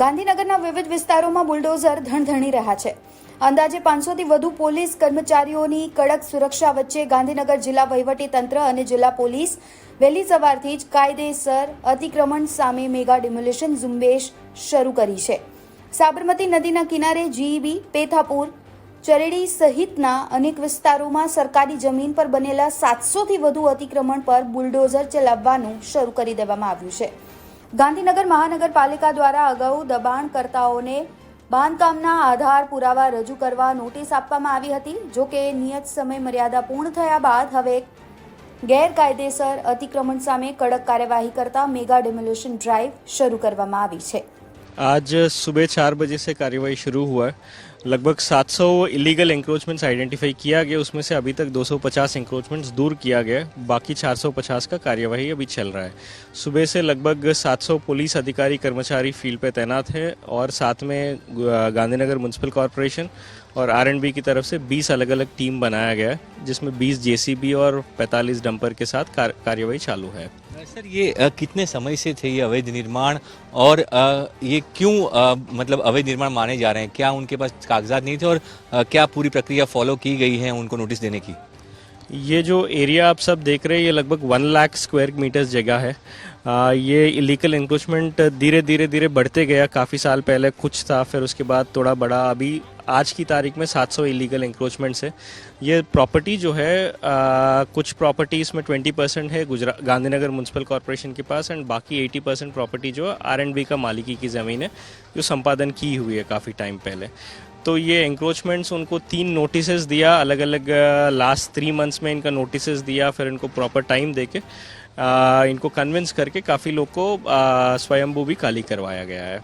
ગાંધીનગરના વિવિધ વિસ્તારોમાં બુલડોઝર ધણધણી રહ્યા છે. અંદાજે પાંચસોથી વધુ પોલીસ કર્મચારીઓની કડક સુરક્ષા વચ્ચે ગાંધીનગર જિલ્લા વહીવટી તંત્ર અને જિલ્લા પોલીસ વહેલી સવારથી જ કાયદેસર અતિક્રમણ સામે મેગા ડિમોલિશન ઝુંબેશ શરૂ કરી છે. સાબરમતી નદીના કિનારે જીઈબી, પેથાપુર, ચરેડી સહિતના અનેક વિસ્તારોમાં સરકારી જમીન પર બનેલા સાતસોથી વધુ અતિક્રમણ પર બુલડોઝર ચલાવવાનું શરૂ કરી દેવામાં આવ્યું છે. ગાંધીનગર મહાનગરપાલિકા દ્વારા અગાઉ દબાણકર્તાઓને બાંધકામના આધાર પુરાવા રજૂ કરવા નોટિસ આપવામાં આવી હતી. જો કે નિયત સમય મર્યાદા પૂર્ણ થયા બાદ હવે ગેરકાયદેસર અતિક્રમણ સામે કડક કાર્યવાહી કરતા મેગા ડેમોલ્યુશન ડ્રાઈવ શરૂ કરવામાં આવી છે. આજ સુબે ચાર બજે કાર્યવાહી શરૂ હુઆ. लगभग 700 इलीगल इंक्रोचमेंट्स आइडेंटिफाई किया गया। उसमें से अभी तक 250 इंक्रोचमेंट्स दूर किया गया। बाकी 450 का कार्यवाही अभी चल रहा है। सुबह से लगभग 700 पुलिस अधिकारी कर्मचारी फ़ील्ड पे तैनात हैं और साथ में गांधीनगर म्यूनसिपल कॉरपोरेशन और आर की तरफ़ से 20 अलग अलग टीम बनाया गया है, जिसमें 20 जेसीबी और 45 डंपर के साथ कार्यवाही चालू है। सर ये कितने समय से थे ये अवैध निर्माण? और ये क्यों मतलब अवैध निर्माण माने जा रहे हैं? क्या उनके पास कागजात नहीं थे? और क्या पूरी प्रक्रिया फॉलो की गई है उनको नोटिस देने की? ये जो एरिया आप सब देख रहे हैं ये लगभग वन लाख स्क्वायर मीटर्स जगह है। आ, ये इलीगल इंक्रोचमेंट धीरे धीरे धीरे बढ़ते गया। काफ़ी साल पहले कुछ था फिर उसके बाद थोड़ा बड़ा। अभी आज की तारीख में 700 इलीगल इंक्रोचमेंट्स है। ये प्रॉपर्टी जो है आ, कुछ प्रॉपर्टी इसमें 20 परसेंट है गुजरात गांधीनगर म्यूनसिपल कॉरपोरेशन के पास एंड बाकी 80 परसेंट प्रॉपर्टी जो आर एंड बी का मालिकी की ज़मीन है जो संपादन की हुई है काफ़ी टाइम पहले। तो ये इंक्रोचमेंट्स उनको तीन नोटिसेस दिया अलग अलग लास्ट थ्री मंथ्स में इनका नोटिसेस दिया फिर इनको प्रॉपर टाइम देके अ, इनको कन्विंस करके काफ़ी लोग को स्वयंभू भी खाली करवाया गया है।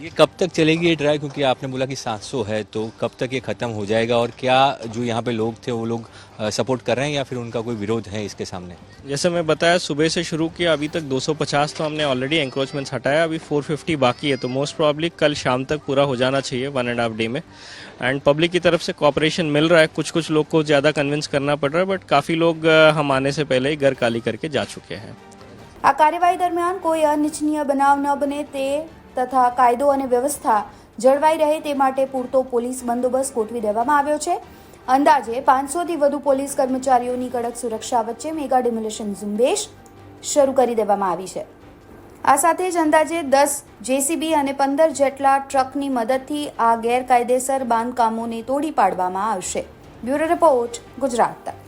ये कब तक चलेगी ये ड्राइव क्योंकि आपने बोला कि 700 है तो कब तक ये खत्म हो जाएगा और क्या जो यहाँ पे लोग थे वो लोग सपोर्ट कर रहे हैं या फिर उनका कोई विरोध है इसके सामने जैसे मैं बताया सुबह से शुरू किया अभी तक 250 तो हमने ऑलरेडी एंक्रोचमेंट्स हटाया अभी 450 बाकी है तो मोस्ट प्रॉब्ली कल शाम तक पूरा हो जाना चाहिए वन एंड हाफ डे में एंड पब्लिक की तरफ से कॉपरेशन मिल रहा है कुछ कुछ लोग को ज़्यादा कन्विंस करना पड़ रहा है बट काफ़ी लोग अ, हम आने से पहले ही घर खाली करके जा चुके हैं આ કાર્યવાહી દરમિયાન કોઈ અનિચ્છનીય બનાવ ન બને તે તથા કાયદો અને વ્યવસ્થા જળવાઈ રહે તે માટે પૂરતો પોલીસ બંદોબસ્ત ગોઠવી દેવામાં આવ્યો છે. અંદાજે પાંચસોથી વધુ પોલીસ કર્મચારીઓની કડક સુરક્ષા વચ્ચે મેગા ડિમોલિશન ઝુંબેશ શરૂ કરી દેવામાં આવી છે. આ સાથે જ અંદાજે દસ જેસીબી અને પંદર જેટલા ટ્રકની મદદથી આ ગેરકાયદેસર બાંધકામોને તોડી પાડવામાં આવશે. Bureau report Gujarat.